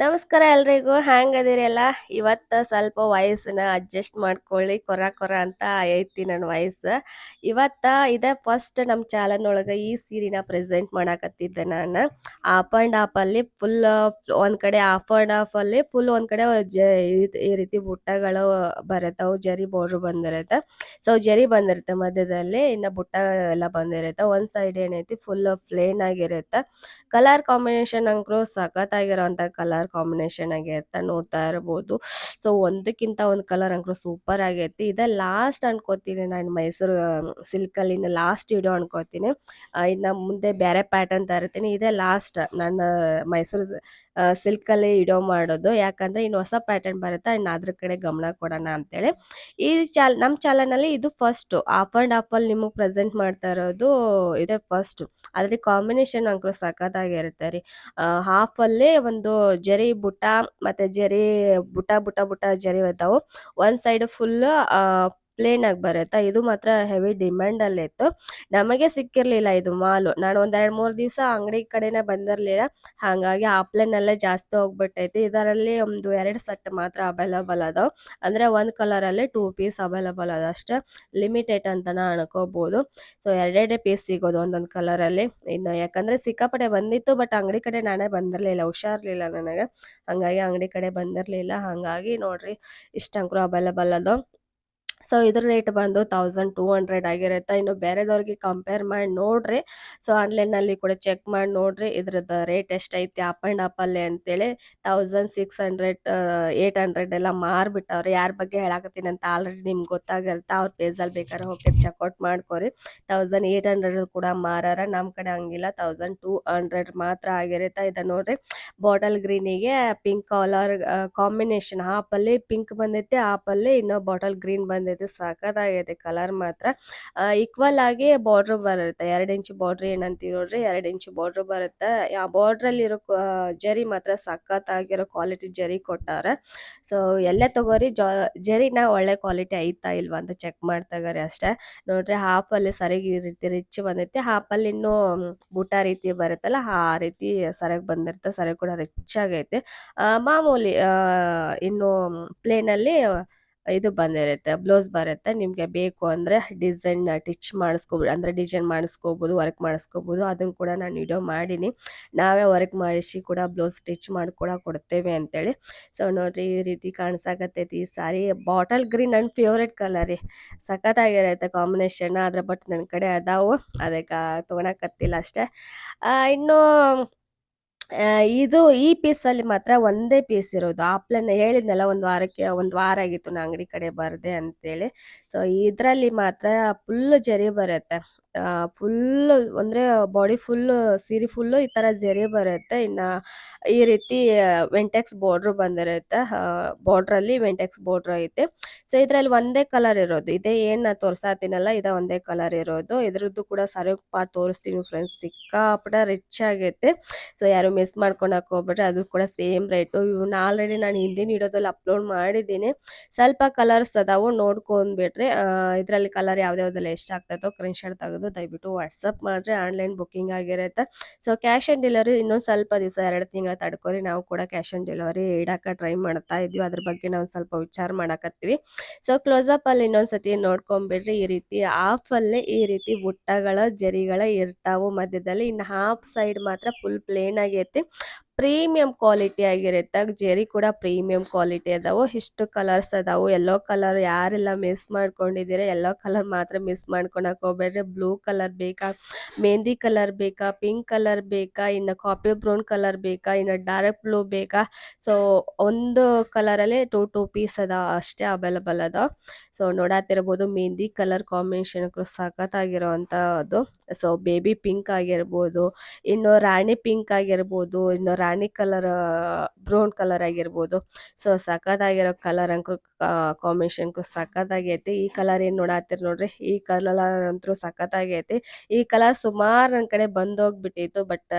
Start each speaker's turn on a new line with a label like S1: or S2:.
S1: ನಮಸ್ಕಾರ ಎಲ್ರಿಗೂ ಹ್ಯಾಂಗ್ ಅದೀರಿ ಎಲ್ಲ ಇವತ್ತ ಸ್ವಲ್ಪ ವಯಸ್ಸನ್ನ ಅಡ್ಜಸ್ಟ್ ಮಾಡ್ಕೊಳ್ಳಿ, ಕೊರ ಕೊರ ಅಂತ ಐತಿ ನನ್ನ ವಾಯ್ಸ್ ಇವತ್ತ ಇದ ಫಸ್ಟ್ ನಮ್ಮ ಒಳಗ ಈ ಸೀರಿನ ಪ್ರೆಸೆಂಟ್ ಮಾಡಕತ್ತಿದ್ದೆ ನಾನು. ಆಪ್ ಆ್ಯಂಡ್ ಆಫ್ ಅಲ್ಲಿ ಫುಲ್ ಒಂದ್ ಕಡೆ ಆಫ್ ಆ್ಯಂಡ್ ಆಫ್ ಅಲ್ಲಿ ಫುಲ್ ಒಂದ್ ಕಡೆ ಈ ರೀತಿ ಬುಟ್ಟಗಳು ಬರುತ್ತಾವು ಜರಿ ಬಾರ್ಡರ್ ಬಂದಿರುತ್ತೆ. ಸೊ ಜರಿ ಬಂದಿರುತ್ತೆ ಮಧ್ಯದಲ್ಲಿ, ಇನ್ನ ಬುಟ್ಟ ಎಲ್ಲ ಬಂದಿರುತ್ತೆ. ಒಂದ್ ಸೈಡ್ ಏನೈತಿ ಫುಲ್ ಪ್ಲೇನ್ ಆಗಿರುತ್ತೆ. ಕಲರ್ ಕಾಂಬಿನೇಷನ್ ಅಂಕರು ಸಖತ್ತಾಗಿರೋಂಥ ಕಲರ್ ಕಾಂಬಿನೇಷನ್ ಆಗಿರುತ್ತೆ ನೋಡ್ತಾ ಇರಬಹುದು ಸೊ ಒಂದಕ್ಕಿಂತ ಒಂದು ಕಲರ್ ಅಂಕರು ಸೂಪರ್ ಆಗೈತಿ. ಇದ ಲಾಸ್ಟ್ ಅನ್ಕೋತೀನಿ ನಾನು ಮೈಸೂರು ಸಿಲ್ಕ್ ಅಲ್ಲಿ ಲಾಸ್ಟ್ ವಿಡಿಯೋ ಅನ್ಕೋತೀನಿ. ಇನ್ನು ಮುಂದೆ ಬೇರೆ ಪ್ಯಾಟರ್ನ್ ತರ್ತೀನಿ. ಇದೇ ಲಾಸ್ಟ್ ನಾನು ಮೈಸೂರು ಸಿಲ್ಕ್ ಅಲ್ಲಿ ವಿಡಿಯೋ ಮಾಡೋದು. ಯಾಕಂದ್ರೆ ಇನ್ನು ಹೊಸ ಪ್ಯಾಟರ್ನ್ ಬರುತ್ತೆ ಇನ್ನು ಅದ್ರ ಕಡೆ ಗಮನ ಕೊಡೋಣ ಅಂತೇಳಿ. ಈ ಚಾಲ್ ನಮ್ಮ ಚಾನಲ್ ಅಲ್ಲಿ ಇದು ಫಸ್ಟ್ ಆಫ್ ಅಂಡ್ ಆಫ್ ಅಲ್ಲಿ ನಿಮಗೆ ಪ್ರೆಸೆಂಟ್ ಮಾಡ್ತಾ ಇರೋದು ಇದೆ ಫಸ್ಟ್ ಅದ್ರ ಕಾಂಬಿನೇಷನ್ ಅಂಕರು ಸಖತ್ತಾಗಿರುತ್ತೆ ರೀ. ಹಾಫ್ ಅಲ್ಲೇ ಒಂದು ಜರಿ ಬುಟ್ಟ ಮತ್ತೆ ಜರಿ ಬುಟ್ಟ ಬುಟ್ಟ ಬುಟ್ಟ ಜರಿ ಇರ್ತಾವು. ಒಂದ್ ಸೈಡ್ ಫುಲ್ ಪ್ಲೇನ್ ಆಗಿ ಬರುತ್ತೆ. ಇದು ಮಾತ್ರ ಹೆವಿ ಡಿಮ್ಯಾಂಡ್ ಅಲ್ಲಿ ಇತ್ತು. ನಮಗೆ ಸಿಕ್ಕಿರ್ಲಿಲ್ಲ ಇದು ಮಾಲು. ನಾನು ಒಂದೆರಡು ಮೂರು ದಿವಸ ಅಂಗಡಿ ಕಡೆನೆ ಬಂದಿರ್ಲಿಲ್ಲ. ಹಾಗಾಗಿ ಆಫ್ಲೈನ್ ಅಲ್ಲೇ ಜಾಸ್ತಿ ಹೋಗ್ಬಿಟ್ಟೈತಿ. ಇದರಲ್ಲಿ ಒಂದು ಎರಡು ಸೆಟ್ ಮಾತ್ರ ಅವೈಲಬಲ್ ಅದಾವ. ಅಂದ್ರೆ ಒಂದ್ ಕಲರ್ ಅಲ್ಲಿ ಟೂ ಪೀಸ್ ಅವೈಲಬಲ್ ಅದ ಅಷ್ಟೇ. ಲಿಮಿಟೆಡ್ ಅಂತಾನ ಅನ್ಕೋಬಹುದು ಸೊ ಎರಡೆರಡೇ ಪೀಸ್ ಸಿಗೋದು ಒಂದೊಂದ್ ಕಲರ್ ಅಲ್ಲಿ. ಇನ್ನು ಯಾಕಂದ್ರೆ ಸಿಕ್ಕಾಪಟ್ಟೆ ಬಂದಿತ್ತು ಬಟ್ ಅಂಗಡಿ ಕಡೆ ನಾನೇ ಬಂದಿರ್ಲಿಲ್ಲ. ಹುಷಾರ್ಲಿಲ್ಲ ನನಗೆ. ಹಂಗಾಗಿ ಅಂಗಡಿ ಕಡೆ ಬಂದಿರ್ಲಿಲ್ಲ. ಹಂಗಾಗಿ ನೋಡ್ರಿ, ಇಷ್ಟ ಅಂಕರು ಅವೈಲಬಲ್ ಅದು ಸೊ ಇದ್ರ ರೇಟ್ ಬಂದು ತೌಸಂಡ್ ಟೂ ಹಂಡ್ರೆಡ್ ಆಗಿರುತ್ತೆ. ಇನ್ನು ಬೇರೆದವ್ರಿಗೆ ಕಂಪೇರ್ ಮಾಡಿ ನೋಡ್ರಿ. ಸೊ ಆನ್ಲೈನಲ್ಲಿ ಕೂಡ ಚೆಕ್ ಮಾಡಿ ನೋಡ್ರಿ. ಇದ್ರದ್ದು ರೇಟ್ ಎಷ್ಟೈತಿ? ಅಪ್ ಆ್ಯಂಡ್ ಅಪ್ ಅಲ್ಲಿ ಅಂತೇಳಿ thousand six hundred eight hundred ಎಲ್ಲ ಮಾರ್ಬಿಟ್ಟವ್ರೆ. ಯಾರ ಬಗ್ಗೆ ಹೇಳಾಕತ್ತೀನಿ ಅಂತ ಆಲ್ರೆಡಿ ನಿಮ್ಗೆ ಗೊತ್ತಾಗಿರುತ್ತೆ. ಅವ್ರ ಪೇಜಲ್ಲಿ ಬೇಕಾದ್ರೆ ಹೋಗಿ ಚೆಕ್ಔಟ್ ಮಾಡ್ಕೊರಿ. ತೌಸಂಡ್ ಏಟ್ ಹಂಡ್ರೆಡ್ ಕೂಡ ಮಾರಾರ. ನಮ್ಮ ಕಡೆ ಹಂಗಿಲ್ಲ. ತೌಸಂಡ್ ಟೂ ಹಂಡ್ರೆಡ್ ಮಾತ್ರ ಆಗಿರುತ್ತೆ. ಇದು ನೋಡ್ರಿ. ಬಾಟಲ್ ಗ್ರೀನಿಗೆ ಪಿಂಕ್ ಕಲರ್ ಕಾಂಬಿನೇಷನ್ ಹಾಪಲ್ಲಿ ಪಿಂಕ್ ಬಂದೈತೆ ಹಾಪಲ್ಲಿ ಇನ್ನೂ ಬಾಟಲ್ ಗ್ರೀನ್ ಬಂದೈತೆ. ಸಖತ್ತಾಗೈತೆ ಕಲರ್ ಮಾತ್ರ. ಈಕ್ವಲ್ ಆಗಿ ಬಾರ್ಡರ್ ಬರುತ್ತೆ. ಎರಡು ಇಂಚು ಬಾರ್ಡರ್ ಏನಂತೀವಿ ನೋಡ್ರಿ ಎರಡು ಇಂಚು ಬಾರ್ಡರ್ ಬರುತ್ತೆ. ಆ ಬಾರ್ಡರ್ ಅಲ್ಲಿ ಇರೋ ಆ, ಜರಿ ಮಾತ್ರ ಸಖತ್ತಾಗಿರೋ ಕ್ವಾಲಿಟಿ ಜರಿ ಕೊಟ್ಟಾರೆ. ಸೊ ಎಲ್ಲೇ ತಗೋರಿ ಜಾ ಜರಿನ ಒಳ್ಳೆ ಕ್ವಾಲಿಟಿ ಐತಾ ಇಲ್ವಾ ಅಂತ ಚೆಕ್ ಮಾಡ್ತಾಗಾರೆ ಅಷ್ಟೇ. ನೋಡ್ರಿ ಹಾಫ್ ಅಲ್ಲಿ ಸರಿಗೆ ಈ ರೀತಿ ರಿಚ್ ಬಂದೈತಿ ಹಾಫ್ ಅಲ್ಲಿ ಇನ್ನೂ ಮ್, ಬೂಟ ರೀತಿ ಬರುತ್ತಲ್ಲ ಆ ರೀತಿ ಸರಿಯಾಗಿ ಬಂದಿರುತ್ತೆ. ಸರಿಯಾಗಿ ಕೂಡ ರಿಚ್ ಆಗೈತೆ. ಮಾಮೂಲಿ ಇನ್ನು ಪ್ಲೇನ್ ಅಲ್ಲಿ ಇದು ಬಂದಿರುತ್ತೆ. ಬ್ಲೌಸ್ ಬರುತ್ತೆ. ನಿಮಗೆ ಬೇಕು ಅಂದ್ರೆ ಡಿಸೈನ್ ಟಿಚ್ ಮಾಡಿಸ್ಕೋಬೋದು ಅಂದ್ರೆ ಡಿಸೈನ್ ಮಾಡಿಸ್ಕೋಬೋದು ವರ್ಕ್ ಮಾಡಿಸ್ಕೋಬೋದು. ಅದನ್ನು ಕೂಡ ನಾನು ವಿಡಿಯೋ ಮಾಡೀನಿ. ನಾವೇ ವರ್ಕ್ ಮಾಡಿಸಿ ಕೂಡ ಬ್ಲೌಸ್ ಸ್ಟಿಚ್ ಮಾಡಿ ಕೂಡ ಕೊಡ್ತೇವೆ ಅಂತೇಳಿ. ಸೊ ನೋಡ್ರಿ ಈ ರೀತಿ ಕಾಣಿಸಾಕತ್ತೈತಿ ಈ ಸಾರಿ. ಬಾಟಲ್ ಗ್ರೀನ್ ನನ್ನ ಫೇವ್ರೆಟ್ ಕಲರ್ ರೀ. ಸಖತ್ತಾಗಿರತ್ತೆ ಕಾಂಬಿನೇಷನ್ ಆದ್ರೆ ಬಟ್ ನನ್ನ ಕಡೆ ಅದಾವು. ಅದಕ್ಕೆ ತೊಗೊಳಕತ್ತಿಲ್ಲ ಅಷ್ಟೇ. ಇನ್ನೂ ಇದು ಈ ಪೀಸ್ ಅಲ್ಲಿ ಮಾತ್ರ ಒಂದೇ ಪೀಸ್ ಇರೋದು. ಆಪ್ಲನ್ನ ಹೇಳಿದ್ನಲ್ಲ, ಒಂದು ವಾರಕ್ಕೆ, ಒಂದು ವಾರ ಆಗಿತ್ತು ನಾ ಅಂಗಡಿ ಕಡೆ ಬರದೆ ಅಂತೇಳಿ. ಸೊ ಇದರಲ್ಲಿ ಮಾತ್ರ ಫುಲ್ ಜರಿ ಬರುತ್ತೆ. ಫುಲ್ ಅಂದ್ರೆ ಬಾಡಿ ಫುಲ್ ಸೀರೆ ಫುಲ್ ಈ ತರ ಜರಿ ಬರುತ್ತೆ. ಇನ್ನ ಈ ರೀತಿ ವೆಂಟೆಕ್ಸ್ ಬಾರ್ಡರ್ ಬಂದಿರುತ್ತೆ. ಬಾರ್ಡರ್ ಅಲ್ಲಿ ವೆಂಟೆಕ್ಸ್ ಬಾರ್ಡರ್ ಐತೆ. ಸೊ ಇದ್ರಲ್ಲಿ ಒಂದೇ ಕಲರ್ ಇರೋದು. ಇದೇ ಏನ್ ನಾ ತೋರ್ಸಾತೀನಲ್ಲ, ಇದ ಒಂದೇ ಕಲರ್ ಇರೋದು. ಇದ್ರದ್ದು ಕೂಡ ಸರಿ ಪಾರ್ಟ್ ತೋರಿಸ್ತೀನಿ ಫ್ರೆಂಡ್ಸ್ ಸಿಕ್ಕಾಪಟ ರಿಚ್ ಆಗೈತೆ. ಸೊ ಯಾರು ಮಿಸ್ ಮಾಡ್ಕೊಳಕ್ ಹೋಗ್ಬಿಟ್ರೆ ಅದು ಕೂಡ ಸೇಮ್ ರೇಟು ಇವನ್ನ ಆಲ್ರೆಡಿ ನಾನು ಹಿಂದಿನ ವಿಡಿಯೋದಲ್ಲಿ ಅಪ್ಲೋಡ್ ಮಾಡಿದ್ದೀನಿ. ಸ್ವಲ್ಪ ಕಲರ್ಸ್ ಅದಾವು ನೋಡ್ಕೊಂಡ್ಬಿಟ್ರೆ ಇದರಲ್ಲಿ ಕಲರ್ ಯಾವ್ದು ಎಷ್ಟು ಆಗ್ತೈತೋ ಶರ್ಟ್ ತೆಗೆದು ದಯವಿಟ್ಟು ವಾಟ್ಸಪ್ ಮಾಡ್ರಿ ಆನ್ಲೈನ್ ಬುಕ್ಕಿಂಗ್ ಆಗಿರುತ್ತೆ. ಸೊ ಕ್ಯಾಶ್ ಆನ್ ಡೆಲಿವರಿ ಇನ್ನೊಂದು ಸ್ವಲ್ಪ ದಿವಸ, ಎರಡು ತಿಂಗಳ ತಡ್ಕೊರಿ. ನಾವು ಕೂಡ ಕ್ಯಾಶ್ ಆನ್ ಡೆಲಿವರಿ ಇಡಕ್ಕೆ ಟ್ರೈ ಮಾಡ್ತಾ ಇದ್ವಿ. ಅದ್ರ ಬಗ್ಗೆ ನಾವು ಸ್ವಲ್ಪ ವಿಚಾರ ಮಾಡಕತ್ತೀವಿ. ಸೊ ಕ್ಲೋಸಪ್ ಅಲ್ಲಿ ಇನ್ನೊಂದ್ಸತಿ ನೋಡ್ಕೊಂಬಿಡ್ರಿ. ಈ ರೀತಿ ಆಫ್ ಅಲ್ಲೇ ಈ ರೀತಿ ಬುಟ್ಟಗಳ, ಜರಿಗಳ ಇರ್ತಾವು ಮಧ್ಯದಲ್ಲಿ. ಇನ್ನು ಹಾಫ್ ಸೈಡ್ ಮಾತ್ರ ಫುಲ್ ಪ್ಲೇನ್ ಆಗೈತಿ ಪ್ರೀಮಿಯಂ ಕ್ವಾಲಿಟಿ ಆಗಿರುತ್ತೆ ಜೆರಿ ಕೂಡ ಪ್ರೀಮಿಯಂ ಕ್ವಾಲಿಟಿ ಅದಾವು. ಇಷ್ಟು ಕಲರ್ಸ್ ಅದಾವು. ಎಲ್ಲೋ ಕಲರ್ ಯಾರೆಲ್ಲ ಮಿಸ್ ಮಾಡ್ಕೊಂಡಿದ್ದೀರಾ ಎಲ್ಲೋ ಕಲರ್ ಮಾತ್ರ ಮಿಸ್ ಮಾಡ್ಕೊಳಕ್ ಹೋಗ್ಬೇಡ್ರಿ. ಬ್ಲೂ ಕಲರ್ ಬೇಕಾ ಮೆಹಂದಿ ಕಲರ್ ಬೇಕಾ ಪಿಂಕ್ ಕಲರ್ ಬೇಕಾ, ಇನ್ನು ಕಾಪಿ ಬ್ರೌನ್ ಕಲರ್ ಬೇಕಾ, ಇನ್ನು ಡಾರ್ಕ್ ಬ್ಲೂ ಬೇಕಾ? ಸೊ ಒಂದು ಕಲರಲ್ಲಿ ಟೂ ಟೂ ಪೀಸ್ ಅದ ಅಷ್ಟೇ ಅವೈಲಬಲ್ ಅದ ಸೊ ನೋಡಾತಿರ್ಬೋದು ಮೆಹಂದಿ ಕಲರ್ ಕಾಂಬಿನೇಷನ್ ಸಖತ್ತಾಗಿರೋವಂಥ ಅದು ಸೊ ಬೇಬಿ ಪಿಂಕ್ ಆಗಿರ್ಬೋದು, ಇನ್ನು ರಾಣಿ ಪಿಂಕ್ ಆಗಿರ್ಬೋದು, ಇನ್ನು ರಾಣಿ ಕಲರ್ ಬ್ರೌನ್ ಕಲರ್ ಆಗಿರ್ಬೋದು. ಸೊ ಸಖತ್ತಾಗಿರೋ ಕಲರ್ ಅಂಕರು ಕಾಂಬಿನೇಷನ್ ಸಖತ್ತಾಗೈತಿ. ಈ ಕಲರ್ ಏನ್ ನೋಡಾತಿರ್ ನೋಡ್ರಿ, ಈ ಕಲರ್ ಅಂತೂ ಸಖತ್ತಾಗೈತಿ. ಈ ಕಲರ್ ಸುಮಾರು ನನ್ನ ಕಡೆ ಬಂದೋಗ್ಬಿಟ್ಟಿತ್ತು ಬಟ್